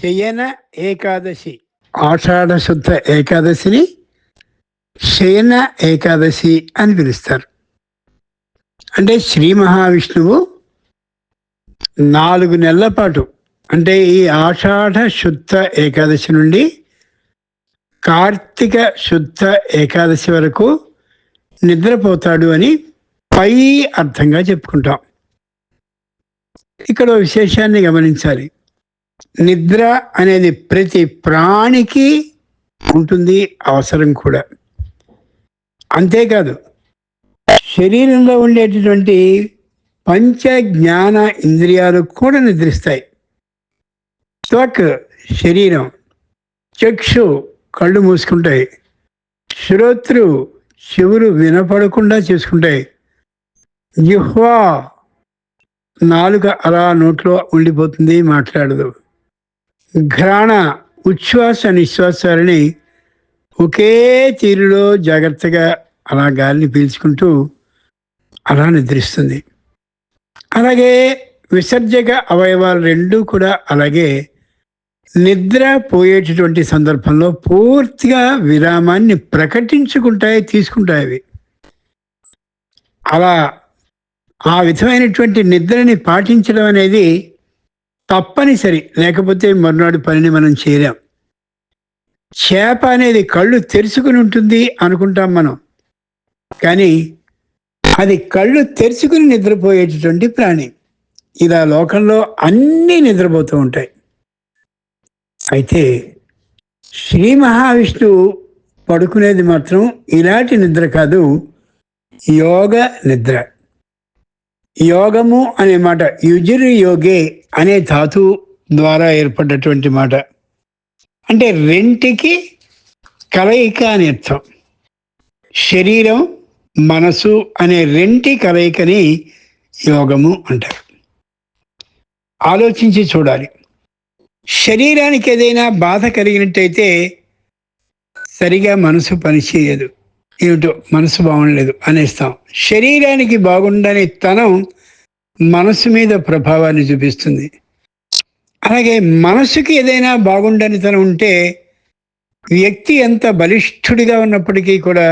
శయన ఏకాదశి. ఆషాఢ శుద్ధ ఏకాదశిని శయన ఏకాదశి అని పిలుస్తారు. అంటే శ్రీ మహావిష్ణువు నాలుగు నెలల పాటు అంటే ఈ ఆషాఢ శుద్ధ ఏకాదశి నుండి కార్తీక శుద్ధ ఏకాదశి వరకు నిద్రపోతాడు అని పై అర్థంగా చెప్పుకుంటాం. ఇక్కడ విశేషాన్ని గమనించాలి. నిద్ర అనేది ప్రతి ప్రాణికి ఉంటుంది అవసరం కూడా. అంతేకాదు శరీరంలో ఉండేటటువంటి పంచ జ్ఞాన ఇంద్రియాలు కూడా నిద్రిస్తాయి. త్వక్ శరీరం చక్షు కళ్ళు మూసుకుంటాయి. శ్రోత్రు చెవులు వినపడకుండా చేసుకుంటాయి. జిహ్వా నాలుక అలా నోట్లో ఉండిపోతుంది మాట్లాడదు. ఘ్రాణ ఉచ్ఛ్వాస నిశ్వాసాలని ఒకే తీరులో జాగ్రత్తగా అలా గాలిని పీల్చుకుంటూ అలా నిద్రిస్తుంది. అలాగే విసర్జక అవయవాలు రెండూ కూడా అలాగే నిద్ర పోయేటటువంటి సందర్భంలో పూర్తిగా విరామాన్ని ప్రకటించుకుంటాయి తీసుకుంటాయి అవి. అలా ఆ విధమైనటువంటి నిద్రని పాటించడం అనేది తప్పనిసరి. లేకపోతే మరునాడు పనిని మనం చేయలేం. చేప అనేది కళ్ళు తెరుచుకుని ఉంటుంది అనుకుంటాం మనం. కానీ అది కళ్ళు తెరుచుకుని నిద్రపోయేటటువంటి ప్రాణి. ఇలా లోకంలో అన్నీ నిద్రపోతూ ఉంటాయి. అయితే శ్రీ మహావిష్ణువు పడుకునేది మాత్రం ఇలాంటి నిద్ర కాదు. యోగ నిద్ర. యోగము అనే మాట యుజిర్ యోగే అనే ధాతు ద్వారా ఏర్పడ్డటువంటి మాట. అంటే రెంటికి కలయిక అని అర్థం. శరీరం మనసు అనే రెంటి కలయికని యోగము అంటారు. ఆలోచించి చూడాలి. శరీరానికి ఏదైనా బాధ కలిగినట్టయితే సరిగా మనసు పనిచేయదు ఏమిటో మనసు బాగుండలేదు అనేస్తాం. శరీరానికి బాగుండని తనం మనసు మీద ప్రభావాన్ని చూపిస్తుంది. అలాగే మనసుకి ఏదైనా బాగుండని తనం ఉంటే వ్యక్తి ఎంత బలిష్ఠుడిగా ఉన్నప్పటికీ కూడా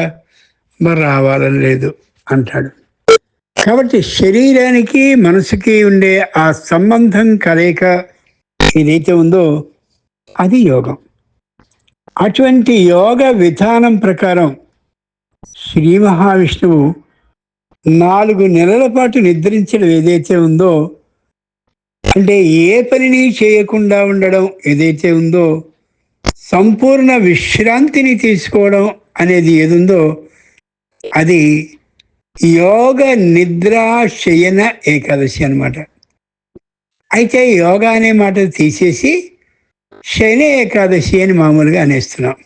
మరి రావాలని లేదు అంటాడు. కాబట్టి శరీరానికి మనసుకి ఉండే ఆ సంబంధం కలయిక ఏదైతే ఉందో అది యోగం. అటువంటి యోగ విధానం ప్రకారం శ్రీ మహావిష్ణువు నాలుగు నెలల పాటు నిద్రించడం ఏదైతే ఉందో అంటే ఏ పనిని చేయకుండా ఉండడం ఏదైతే ఉందో సంపూర్ణ విశ్రాంతిని తీసుకోవడం అనేది ఏదుందో అది యోగ నిద్ర శయన ఏకాదశి అన్నమాట. అయితే యోగా అనే మాట తీసేసి శయన ఏకాదశి అని మామూలుగా అనేస్తున్నాం.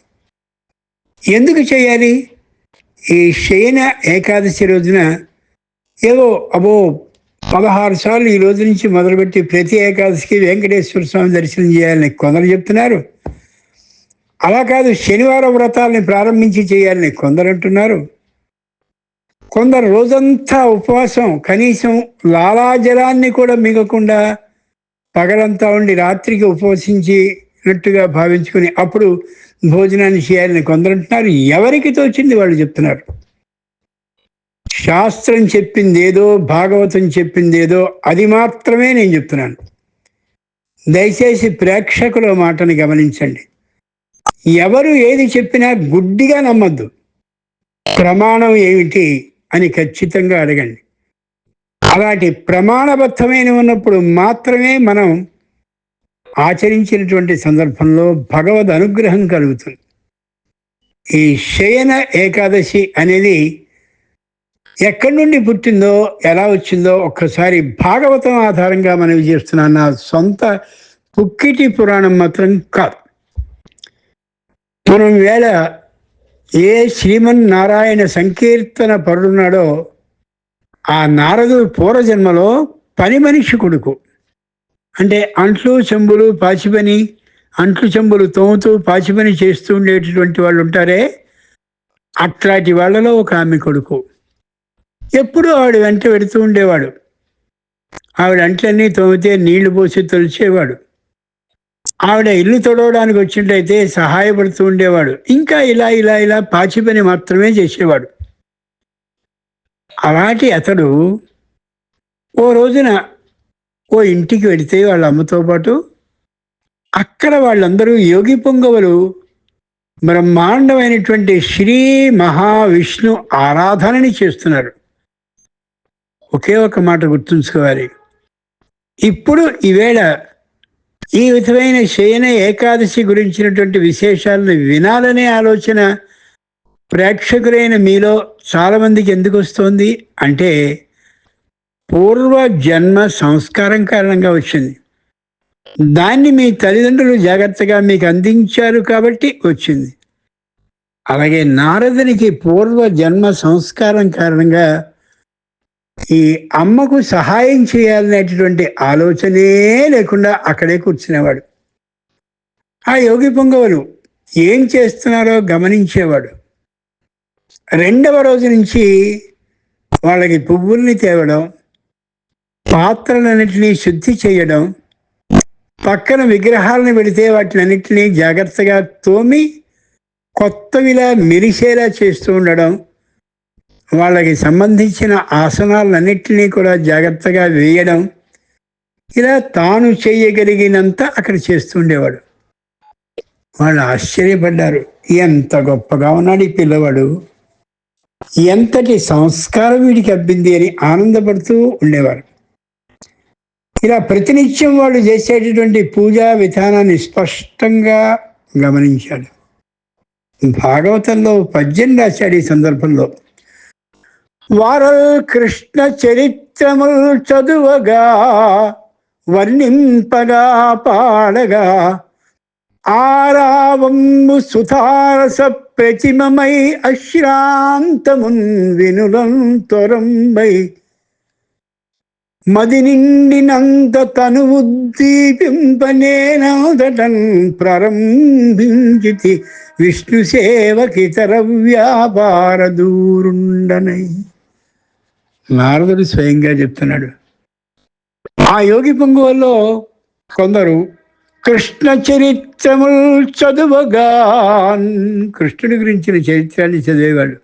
ఎందుకు చేయాలి? ఈ శయన ఏకాదశి రోజున ఏదో అబో పదహారు సార్లు ఈ రోజు నుంచి మొదలుపెట్టి ప్రతి ఏకాదశికి వెంకటేశ్వర స్వామి దర్శనం చేయాలని కొందరు చెప్తున్నారు. అలా కాదు శనివారం వ్రతాలని ప్రారంభించి చేయాలని కొందరు అంటున్నారు. కొందరు రోజంతా ఉపవాసం కనీసం లాలాజలాన్ని కూడా మిగకుండా పగలంతా ఉండి రాత్రికి ఉపవసించినట్టుగా భావించుకుని అప్పుడు భోజనాన్ని చేయాలని కొందరు అంటున్నారు. ఎవరికి తోచింది వాళ్ళు చెప్తున్నారు. శాస్త్రం చెప్పింది ఏదో భాగవతం చెప్పింది ఏదో అది మాత్రమే నేను చెప్తున్నాను. దయచేసి ప్రేక్షకుల మాటని గమనించండి. ఎవరు ఏది చెప్పినా గుడ్డిగా నమ్మద్దు. ప్రమాణం ఏమిటి అని ఖచ్చితంగా అడగండి. అలాంటి ప్రమాణబద్ధమైన ఉన్నప్పుడు మాత్రమే మనం ఆచరించినటువంటి సందర్భంలో భగవద్ అనుగ్రహం కలుగుతుంది. ఈ శయన ఏకాదశి అనేది ఎక్కడి నుండి పుట్టిందో ఎలా వచ్చిందో ఒక్కసారి భాగవతం ఆధారంగా మనవి చేస్తున్నాను నా సొంత పుక్కిటి పురాణం మాత్రం కాదు. మనం వేళ ఏ శ్రీమన్నారాయణ సంకీర్తన పరుడున్నాడో ఆ నారదుడు పూర్వజన్మలో పని మనిషి కొడుకు. అంటే అంట్లు చెంబులు పాచిపని అంట్లు చెంబులు తోముతూ పాచిపని చేస్తూ ఉండేటటువంటి వాళ్ళు ఉంటారే అట్లాంటి వాళ్ళలో ఒక ఆమె కొడుకు. ఎప్పుడూ ఆవిడ వెంట పెడుతూ ఉండేవాడు. ఆవిడ అంట్లన్నీ తోమితే నీళ్ళు పోసి తొలిచేవాడు. ఆవిడ ఇల్లు తొడవడానికి వచ్చినట్టయితే సహాయపడుతూ ఉండేవాడు. ఇంకా ఇలా ఇలా ఇలా పాచి పని మాత్రమే చేసేవాడు. అలాంటి అతడు ఓ రోజున ఓ ఇంటికి వెళితే వాళ్ళ అమ్మతో పాటు అక్కడ వాళ్ళందరూ యోగి పొంగవలు బ్రహ్మాండమైనటువంటి శ్రీ మహావిష్ణు ఆరాధనని చేస్తున్నారు. ఒకే ఒక మాట గుర్తుంచుకోవాలి. ఇప్పుడు ఈవేళ ఈ విధమైన శయన ఏకాదశి గురించినటువంటి విశేషాలను వినాలనే ఆలోచన ప్రేక్షకులైన మీలో చాలామందికి ఎందుకు వస్తుంది? అంటే పూర్వ జన్మ సంస్కారం కారణంగా వచ్చింది. దాన్ని మీ తల్లిదండ్రులు జాగ్రత్తగా మీకు అందించారు కాబట్టి వచ్చింది. అలాగే నారదునికి పూర్వ జన్మ సంస్కారం కారణంగా ఈ అమ్మకు సహాయం చేయాలనేటటువంటి ఆలోచనే లేకుండా అక్కడే కూర్చునేవాడు. ఆ యోగి పొంగవలు ఏం చేస్తున్నారో గమనించేవాడు. రెండవ రోజు నుంచి వాళ్ళకి పువ్వుల్ని తేవడం పాత్రలన్నింటినీ శుద్ధి చేయడం పక్కన విగ్రహాలను పెడితే వాటినన్నింటినీ జాగ్రత్తగా తోమి కొత్తవిలా మెరిసేలా చేస్తూ ఉండడం వాళ్ళకి సంబంధించిన ఆసనాలన్నింటినీ కూడా జాగ్రత్తగా వేయడం ఇలా తాను చేయగలిగినంత అక్కడ చేస్తుండేవాడు. వాళ్ళు ఆశ్చర్యపడ్డారు. ఎంత గొప్పగా ఉన్నాడు ఈ పిల్లవాడు. ఎంతటి సంస్కారం వీడికి అబ్బింది అని ఆనందపడుతూ ఉండేవారు. ఇలా ప్రతినిత్యం వాళ్ళు చేసేటటువంటి పూజా విధానాన్ని స్పష్టంగా గమనించాడు. భాగవతంలో పద్యం రాశాడు ఈ సందర్భంలో. వారల్ కృష్ణ చరిత్రముల్ చదువగా వర్ణింపగా పాడగా. ఆరావంబు సుధారస ప్రతిమమై అశ్రాంతమున్ వినులం త్వరంబై మది నిండినంత తను ఉద్దీపింపనేనదటన్ ప్రారంభించితి విష్ణు సేవకితర వ్యాపార దూరుండనై. నారదుడు స్వయంగా చెప్తున్నాడు. ఆ యోగి పొంగువల్లో కొందరు కృష్ణ చరిత్రములు చదువగా కృష్ణుడి గురించిన చరిత్రాన్ని చదివేవాడు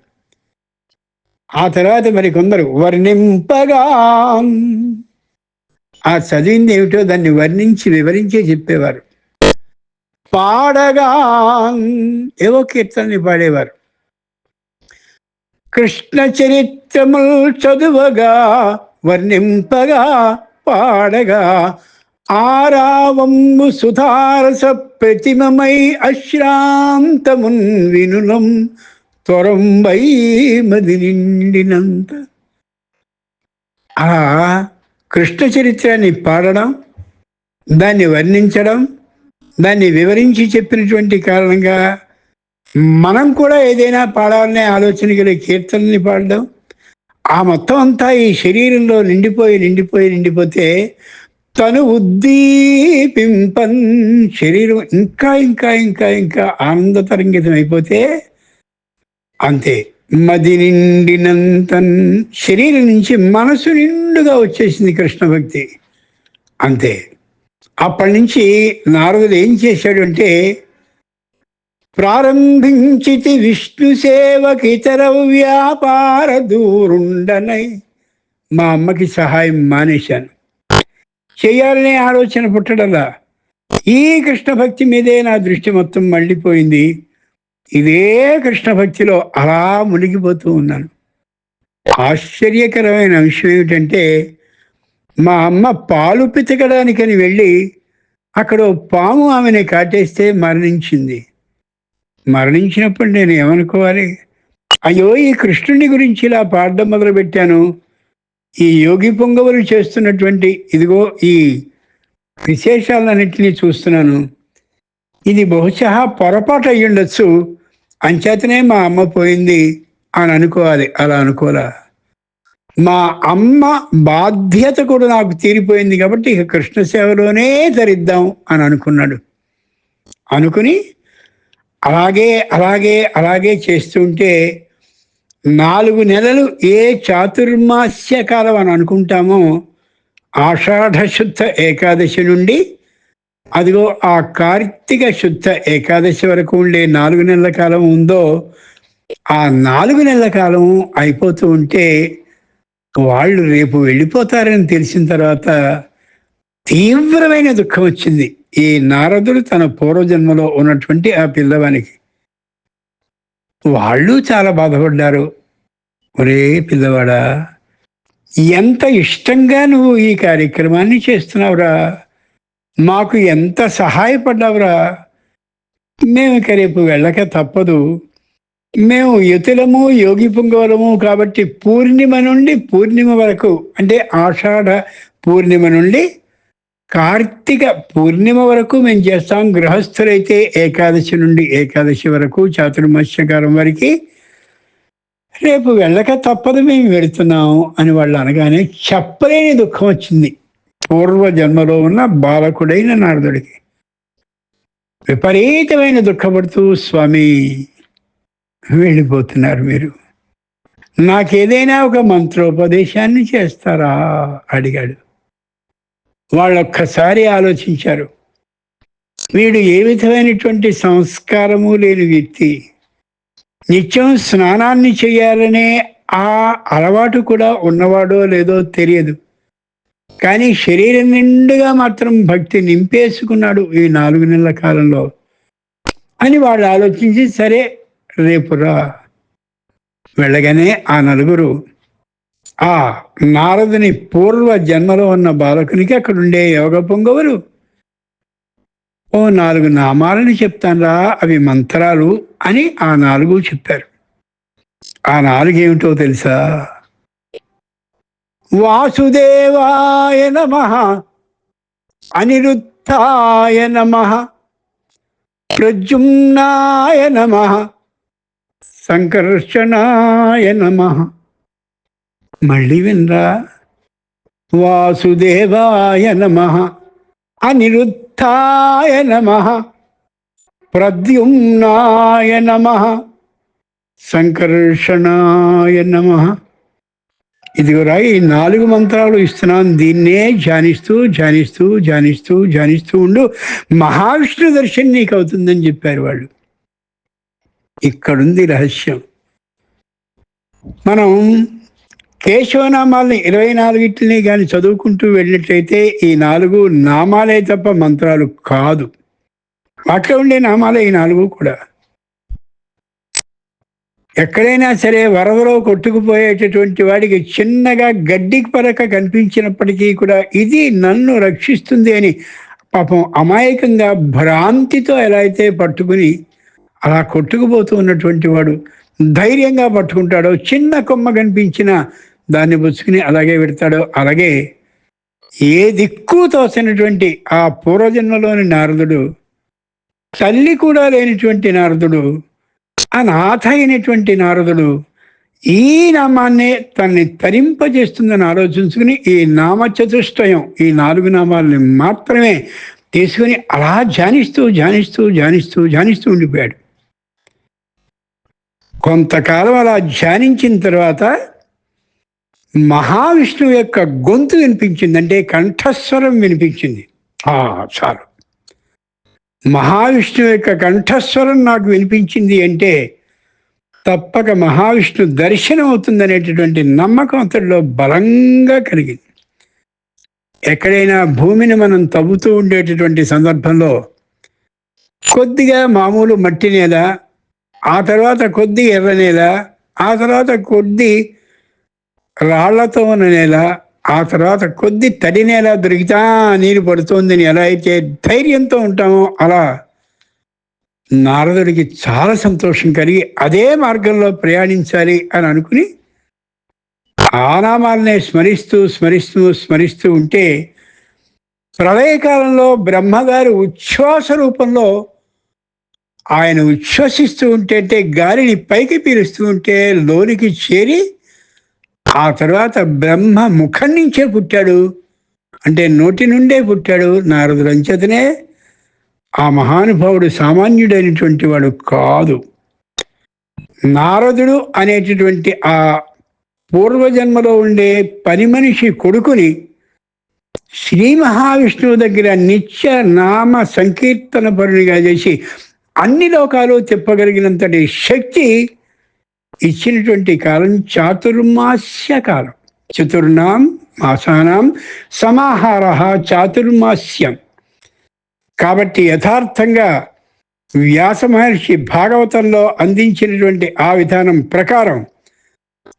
ఆ తర్వాత మరి కొందరు వర్ణింపగా ఆ చదివింది ఏమిటో దాన్ని వర్ణించి వివరించే చెప్పేవారు. పాడగా ఏవో కీర్తనని పాడేవారు. కృష్ణ చరిత్రములు చదువగా వర్ణింపగా పాడగా. ఆరావంబు సుధారస ప్రతిమమై అశ్రాంతమున్ వినులం త్వరంబై మది నిండినంత. అలా కృష్ణ చరిత్రాన్ని పాడడం దాన్ని వర్ణించడం దాన్ని వివరించి చెప్పినటువంటి కారణంగా మనం కూడా ఏదైనా పాడాలనే ఆలోచన గల కీర్తనని పాడడం. ఆ మొత్తం అంతా ఈ శరీరంలో నిండిపోయి నిండిపోయి నిండిపోతే తను ఉద్దీపింపన్ శరీరం ఇంకా ఇంకా ఇంకా ఇంకా ఆనంద తరంగితం అయిపోతే అంతే. మది నిండినంత శరీరం నుంచి మనసు నిండుగా వచ్చేసింది కృష్ణ భక్తి. అంతే. అప్పటి నుంచి నారదుడు ఏం చేశాడు అంటే ప్రారంభించితి విష్ణు సేవకితర వ్యాపార దూరుండనై మా అమ్మకి సహాయం మానేశాను. చేయాలనే ఆలోచన పుట్టడలా. ఈ కృష్ణ భక్తి మీదే నా దృష్టి మొత్తం మళ్ళీపోయింది. ఇదే కృష్ణ భక్తిలో అలా మునిగిపోతూ ఉన్నాను. ఆశ్చర్యకరమైన విషయం ఏమిటంటే మా అమ్మ పాలు పితకడానికని వెళ్ళి అక్కడ పాము ఆమెని కాటేస్తే మరణించింది. మరణించినప్పుడు నేను ఏమనుకోవాలి? అయ్యో ఈ కృష్ణుని గురించి ఇలా పాడడం మొదలుపెట్టాను. ఈ యోగి పొంగవులు చేస్తున్నటువంటి ఇదిగో ఈ విశేషాలన్నింటినీ చూస్తున్నాను. ఇది బహుశా పొరపాటు అయ్యుండొచ్చు అంచేతనే మా అమ్మ పోయింది అని అనుకోవాలి. అలా అనుకోరా మా అమ్మ బాధ్యత కూడా నాకు తీరిపోయింది కాబట్టి ఇక కృష్ణ సేవలోనే ధరిద్దాం అని అనుకున్నాడు. అనుకుని అలాగే అలాగే అలాగే చేస్తుంటే నాలుగు నెలలు ఏ చాతుర్మాస్య కాలం అని అనుకుంటామో ఆషాఢ శుద్ధ ఏకాదశి నుండి అదిగో ఆ కార్తీక శుద్ధ ఏకాదశి వరకు ఉండే నాలుగు నెలల కాలం ఉందో ఆ నాలుగు నెలల కాలం అయిపోతూ ఉంటే వాళ్ళు రేపు వెళ్ళిపోతారని తెలిసిన తర్వాత తీవ్రమైన దుఃఖం వచ్చింది. ఈ నారదుడు తన పూర్వజన్మలో ఉన్నటువంటి ఆ పిల్లవానికి వాళ్ళు చాలా బాధపడ్డారు. ఒరే పిల్లవాడా ఎంత ఇష్టంగా నువ్వు ఈ కార్యక్రమాన్ని చేస్తున్నావురా? మాకు ఎంత సహాయపడ్డావురా? మేము ఇక రేపు వెళ్ళక తప్పదు. మేము యుతులము యోగి పుంగవలము కాబట్టి పూర్ణిమ నుండి పూర్ణిమ వరకు అంటే ఆషాఢ పూర్ణిమ నుండి కార్తీక పూర్ణిమ వరకు మేము చేస్తాం. గృహస్థులైతే ఏకాదశి నుండి ఏకాదశి వరకు చాతుర్మత్స్యకాలం వరకు. రేపు వెళ్ళక తప్పదు మేము వెళుతున్నాం అని వాళ్ళు అనగానే చెప్పలేని దుఃఖం వచ్చింది. పూర్వ జన్మలో ఉన్న బాలకుడైన నారదుడికి. విపరీతమైన దుఃఖపడుతూ స్వామి వెళ్ళిపోతున్నారు మీరు. నాకేదైనా ఒక మంత్రోపదేశాన్ని చేస్తారా? అడిగాడు. వాళ్ళొక్కసారి ఆలోచించారు. వీడు ఏ విధమైనటువంటి సంస్కారము లేని వ్యక్తి. నిత్యం స్నానాన్ని చేయాలనే ఆ అలవాటు కూడా ఉన్నవాడో లేదో తెలియదు. కానీ శరీరం నిండుగా మాత్రం భక్తి నింపేసుకున్నాడు ఈ నాలుగు నెలల కాలంలో. అని వాళ్ళు ఆలోచించి సరే రేపురా వెళ్ళగానే ఆ నలుగురు ఆ నారదుని పూర్వ జన్మలో ఉన్న బాలకునికి అక్కడ ఉండే యోగ పొంగవరు ఓ నాలుగు నామాలని చెప్తానరా అవి మంత్రాలు అని ఆ నాలుగు చెప్పారు. ఆ నాలుగు ఏమిటో తెలుసా? వాసుదేవాయ నమ అనిరుద్ధాయ నమ ప్రజుమ్నాయ నమ సంకర్షణాయ నమ. మళ్ళీ వినరా? వాసుదేవాయ నమ అనిరుద్ధాయ నమ ప్రద్యుమ్నాయ నమ సంకర్షణాయ నమ. ఇదిగోరా ఈ నాలుగు మంత్రాలు ఇస్తున్నాను. దీన్నే ధ్యానిస్తూ ధ్యానిస్తూ ధ్యానిస్తూ ధ్యానిస్తూ ఉండు. మహావిష్ణు దర్శనం నీకు అవుతుందని చెప్పారు వాళ్ళు. ఇక్కడుంది రహస్యం. మనం కేశవనామాల్ని ఇరవై నాలుగిటిని కానీ చదువుకుంటూ వెళ్ళినట్లయితే ఈ నాలుగు నామాలే తప్ప మంత్రాలు కాదు. వాటిలో ఉండే నామాలే ఈ నాలుగు కూడా. ఎక్కడైనా సరే వరదలో కొట్టుకుపోయేటటువంటి వాడికి చిన్నగా గడ్డి పరక కనిపించినప్పటికీ కూడా ఇది నన్ను రక్షిస్తుంది అని పాపం అమాయకంగా భ్రాంతితో ఎలా అయితే పట్టుకుని అలా కొట్టుకుపోతూ ఉన్నటువంటి వాడు ధైర్యంగా పట్టుకుంటాడో చిన్న కొమ్మ కనిపించిన దాన్ని పుచ్చుకుని అలాగే పెడతాడో అలాగే ఏ దిక్కు తోసినటువంటి ఆ పూర్వజన్మలోని నారదుడు తల్లి కూడా లేనిటువంటి నారదుడు అనాథ అయినటువంటి నారదుడు ఈ నామాన్నే తన్ని తరింపజేస్తుందని ఆలోచించుకుని ఈ నామ చతుష్టయం ఈ నాలుగు నామాలని మాత్రమే తీసుకుని అలా ధ్యానిస్తూ ధ్యానిస్తూ ధ్యానిస్తూ ధ్యానిస్తూ ఉండిపోయాడు. కొంతకాలం అలా ధ్యానించిన తర్వాత మహావిష్ణువు యొక్క గొంతు వినిపించింది అంటే కంఠస్వరం వినిపించింది. ఆ చాలు. మహావిష్ణువు యొక్క కంఠస్వరం నాకు వినిపించింది అంటే తప్పక మహావిష్ణు దర్శనం అవుతుందనేటటువంటి నమ్మకం అతడిలో బలంగా కలిగింది. ఎక్కడైనా భూమిని మనం తవ్వుతూ ఉండేటటువంటి సందర్భంలో కొద్దిగా మామూలు మట్టి నేల ఆ తర్వాత కొద్ది ఎర్ర నేల ఆ తర్వాత కొద్ది రాళ్ళతో ఉన్న నేల ఆ తర్వాత కొద్ది తడి నేల దొరికితా నీరు పడుతోందని ఎలా అయితే ధైర్యంతో ఉంటామో అలా నారదుడికి చాలా సంతోషం కలిగి అదే మార్గంలో ప్రయాణించాలి అని అనుకుని ఆ నామాలనే స్మరిస్తూ స్మరిస్తూ స్మరిస్తూ ఉంటే ప్రళయకాలంలో బ్రహ్మగారు ఉచ్ఛ్వాస రూపంలో ఆయన ఉచ్ఛ్వసిస్తూ ఉంటే గాలిని పైకి పీలుస్తూ ఉంటే లోనికి చేరి ఆ తర్వాత బ్రహ్మ ముఖం నుంచే పుట్టాడు. అంటే నోటి నుండే పుట్టాడు నారదుడు అంచేతనే. ఆ మహానుభావుడు సామాన్యుడైనటువంటి వాడు కాదు. నారదుడు అనేటటువంటి ఆ పూర్వజన్మలో ఉండే పని మనిషి కొడుకుని శ్రీ మహావిష్ణువు దగ్గర నిత్య నామ సంకీర్తన పరునిగా చేసి అన్ని లోకాలు తిప్పగలిగినంతటి శక్తి ఇచ్చినటువంటి కాలం చాతుర్మాస్య కాలం చతుర్నాం మాసానాం సమాహార చాతుర్మాస్యం. కాబట్టి యథార్థంగా వ్యాస మహర్షి భాగవతంలో అందించినటువంటి ఆ విధానం ప్రకారం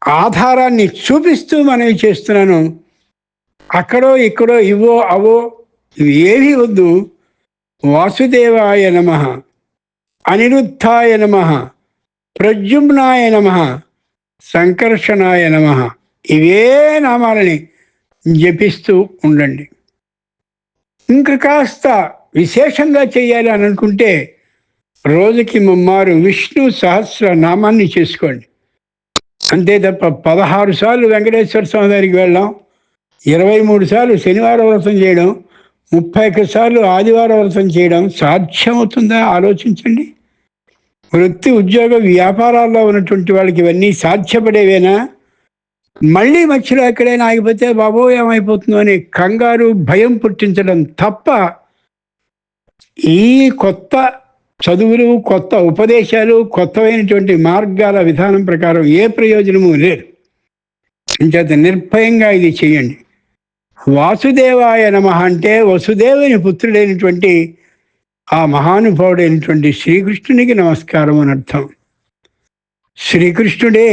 ఆధారాన్ని చూపిస్తూ మనవి చేస్తున్నాను. అక్కడో ఇక్కడో ఇవో అవో ఇవి ఏవి వద్దు. వాసుదేవాయ నమ. అనిరుద్ధాయ నమ ప్రద్యుమ్నాయ నమ సంకర్షణాయ నమ. ఇవే నామాలని జపిస్తూ ఉండండి. ఇంకా కాస్త విశేషంగా చేయాలి అని అనుకుంటే రోజుకి ముమ్మారు విష్ణు సహస్ర నామాన్ని చేసుకోండి. అంతే తప్ప పదహారు సార్లు వెంకటేశ్వర స్వామి దగ్గరికి వెళ్ళాం ఇరవై మూడు సార్లు శనివారం వ్రతం చేయడం ముప్పై ఒక్క సార్లు ఆదివారం వ్రతం చేయడం సాధ్యమవుతుందా? ఆలోచించండి. వృత్తి ఉద్యోగ వ్యాపారాల్లో ఉన్నటువంటి వాళ్ళకి ఇవన్నీ సాధ్యపడేవేనా? మళ్ళీ మధ్యలో ఎక్కడైనా ఆగిపోతే బాబో ఏమైపోతుందో అని కంగారు భయం పుట్టించడం తప్ప ఈ కొత్త చదువులు కొత్త ఉపదేశాలు కొత్తమైనటువంటి మార్గాల విధానం ప్రకారం ఏ ప్రయోజనము లేదు. ఇంచేత నిర్భయంగా ఇది చేయండి. వాసుదేవాయ నమ అంటే వసుదేవుని పుత్రుడైనటువంటి ఆ మహానుభావుడైనటువంటి శ్రీకృష్ణునికి నమస్కారం అని అర్థం. శ్రీకృష్ణుడే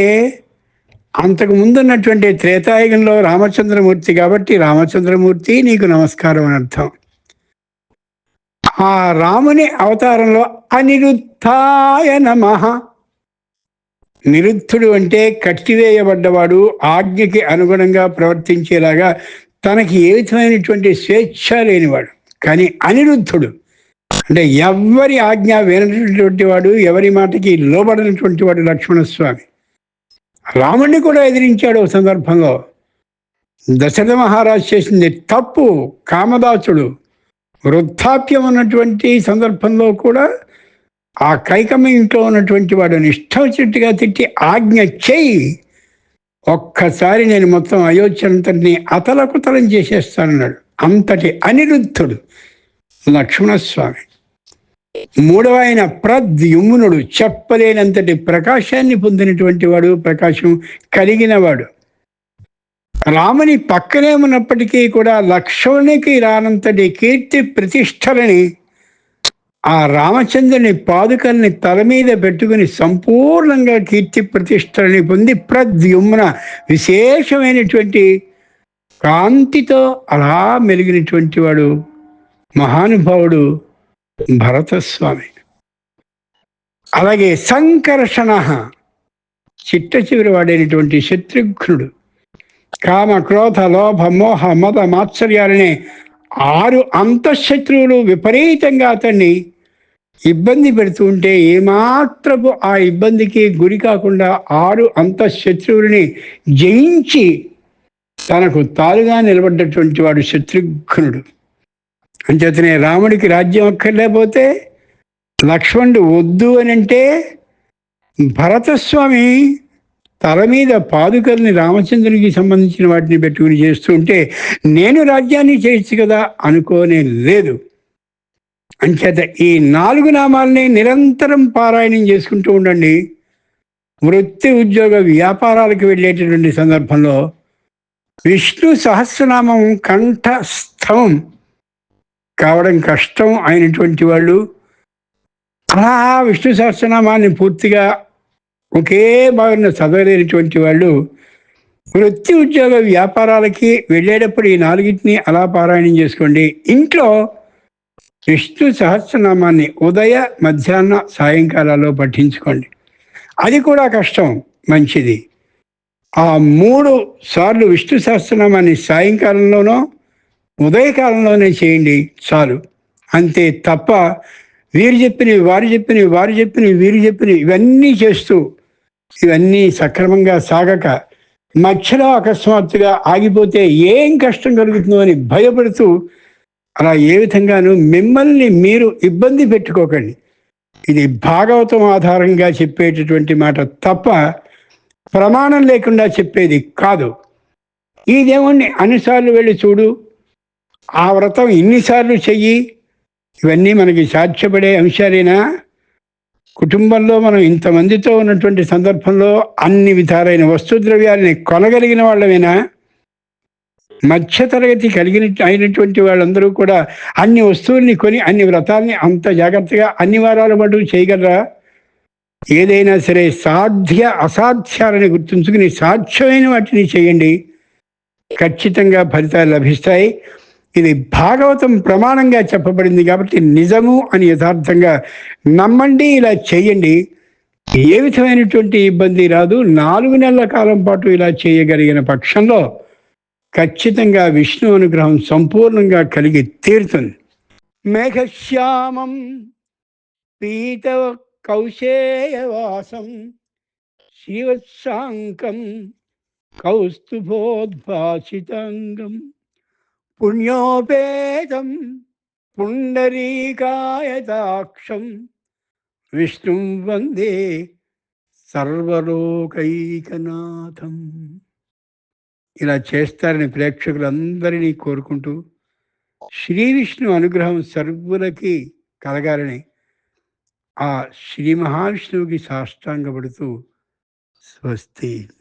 అంతకు ముందున్నటువంటి త్రేతాయుగంలో రామచంద్రమూర్తి కాబట్టి రామచంద్రమూర్తి నీకు నమస్కారం అని అర్థం. ఆ రాముని అవతారంలో అనిరుద్ధాయ నమ. నిరుద్ధుడు అంటే కట్టివేయబడ్డవాడు ఆజ్ఞకి అనుగుణంగా ప్రవర్తించేలాగా తనకి ఏ విధమైనటువంటి స్వేచ్ఛ లేనివాడు కానీ అనిరుద్ధుడు. అంటే ఎవరి ఆజ్ఞ వినటువంటి వాడు ఎవరి మాటకి లోబడినటువంటి వాడు లక్ష్మణస్వామి. రాముణ్ణి కూడా ఎదిరించాడు ఒక సందర్భంలో. దశరథ మహారాజు చేసింది తప్పు కామదాసుడు. వృద్ధాప్యం ఉన్నటువంటి సందర్భంలో కూడా ఆ కైకమ్మ ఇంట్లో ఉన్నటువంటి వాడు ఇష్టం తిట్టి ఆజ్ఞ చేయి. ఒక్కసారి నేను మొత్తం అయోధ్యంతటిని అతలకుతలం చేసేస్తానన్నాడు. అంతటి అనిరుద్ధుడు లక్ష్మణస్వామి. మూడవ ఆయన ప్రద్యుమ్నుడు చెప్పలేనంతటి ప్రకాశాన్ని పొందినటువంటి వాడు ప్రకాశం కలిగిన వాడు రాముని పక్కనే ఉన్నప్పటికీ కూడా లక్ష్మణునికి రానంతటి కీర్తి ప్రతిష్టలని ఆ రామచంద్రుని పాదుకల్ని తల మీద పెట్టుకుని సంపూర్ణంగా కీర్తి ప్రతిష్టలని పొంది ప్రద్యుమ్న విశేషమైనటువంటి కాంతితో అలా మెలిగినటువంటి వాడు మహానుభావుడు భరతస్వామి. అలాగే సంకర్షణ చిట్ట చివరి వాడైనటువంటి శత్రుఘ్నుడు. కామ క్రోధ లోభ మోహ మత మాత్సర్యాలనే ఆరు అంతఃశత్రువులు విపరీతంగా అతన్ని ఇబ్బంది పెడుతూ ఉంటే ఏమాత్రపు ఆ ఇబ్బందికి గురి కాకుండా ఆరు అంతఃశత్రువులని జయించి తనకు తాలుగా నిలబడ్డటువంటి వాడు శత్రుఘ్నుడు. అంచేతనే రాముడికి రాజ్యం అక్కర్లేకపోతే లక్ష్మణుడు వద్దు అని అంటే భరతస్వామి తల మీద పాదుకల్ని రామచంద్రునికి సంబంధించిన వాటిని పెట్టుకుని చేస్తూ ఉంటే నేను రాజ్యాన్ని చేయొచ్చు కదా అనుకోనే లేదు. అంచేత ఈ నాలుగు నామాలని నిరంతరం పారాయణం చేసుకుంటూ ఉండండి. వృత్తి ఉద్యోగ వ్యాపారాలకు వెళ్ళేటటువంటి సందర్భంలో విష్ణు సహస్రనామం కంఠస్థం కావడం కష్టం అయినటువంటి వాళ్ళు అలా విష్ణు సహస్రనామాన్ని పూర్తిగా ఒకే భాగంలో చదవలేనటువంటి వాళ్ళు వృత్తి ఉద్యోగ వ్యాపారాలకి వెళ్ళేటప్పుడు ఈ నాలుగింటిని అలా పారాయణం చేసుకోండి. ఇంట్లో విష్ణు సహస్రనామాన్ని ఉదయ మధ్యాహ్న సాయంకాలాల్లో పఠించుకోండి. అది కూడా కష్టం మంచిది. ఆ మూడు సార్లు విష్ణు సహస్రనామాన్ని సాయంకాలంలోనో ఉదయకాలంలోనే చేయండి చాలు. అంతే తప్ప వీరు చెప్పినవి వారు చెప్పినవి వారు చెప్పినవి వీరు చెప్పినవి ఇవన్నీ చేస్తూ ఇవన్నీ సక్రమంగా సాగక మధ్యలో అకస్మాత్తుగా ఆగిపోతే ఏం కష్టం కలుగుతుందో అని భయపడుతూ అలా ఏ విధంగానూ మిమ్మల్ని మీరు ఇబ్బంది పెట్టుకోకండి. ఇది భాగవతం ఆధారంగా చెప్పేటటువంటి మాట తప్ప ప్రమాణం లేకుండా చెప్పేది కాదు. ఈ దేవుణ్ణి అన్నిసార్లు వెళ్ళి చూడు ఆ వ్రతం ఇన్నిసార్లు చెయ్యి ఇవన్నీ మనకి సాధ్యపడే అంశాలేనా? కుటుంబంలో మనం ఇంతమందితో ఉన్నటువంటి సందర్భంలో అన్ని విధాలైన వస్తుద్రవ్యాలని కొనగలిగిన వాళ్ళమేనా? మధ్యతరగతి కలిగిన అయినటువంటి వాళ్ళందరూ కూడా అన్ని వస్తువుల్ని కొని అన్ని వ్రతాల్ని అంత జాగ్రత్తగా అన్ని వారాల పాటు చేయగలరా? ఏదైనా సరే సాధ్య అసాధ్యాలని గుర్తుంచుకుని సాధ్యమైన వాటిని చేయండి. ఖచ్చితంగా ఫలితాలు లభిస్తాయి. ఇది భాగవతం ప్రమాణంగా చెప్పబడింది కాబట్టి నిజము అని యథార్థంగా నమ్మండి ఇలా చేయండి. ఏ విధమైనటువంటి ఇబ్బంది రాదు. నాలుగు నెలల కాలం పాటు ఇలా చేయగలిగిన పక్షంలో ఖచ్చితంగా విష్ణు అనుగ్రహం సంపూర్ణంగా కలిగి తీరుతుంది. మేఘశ్యామం పీత కౌశేయవాసం శివశాంకం కౌస్తుభోద్భాషితాంగం పుణ్యోపేతం పుండరీకాయతాక్షం విష్ణుం వందే సర్వలోకైకనాథం ఇలా చేస్తారని ప్రేక్షకులందరినీ కోరుకుంటూ శ్రీ విష్ణు అనుగ్రహం సర్వులకి కలగాలని ఆ శ్రీ మహావిష్ణువుకి సాష్టాంగపడుతూ స్వస్తి.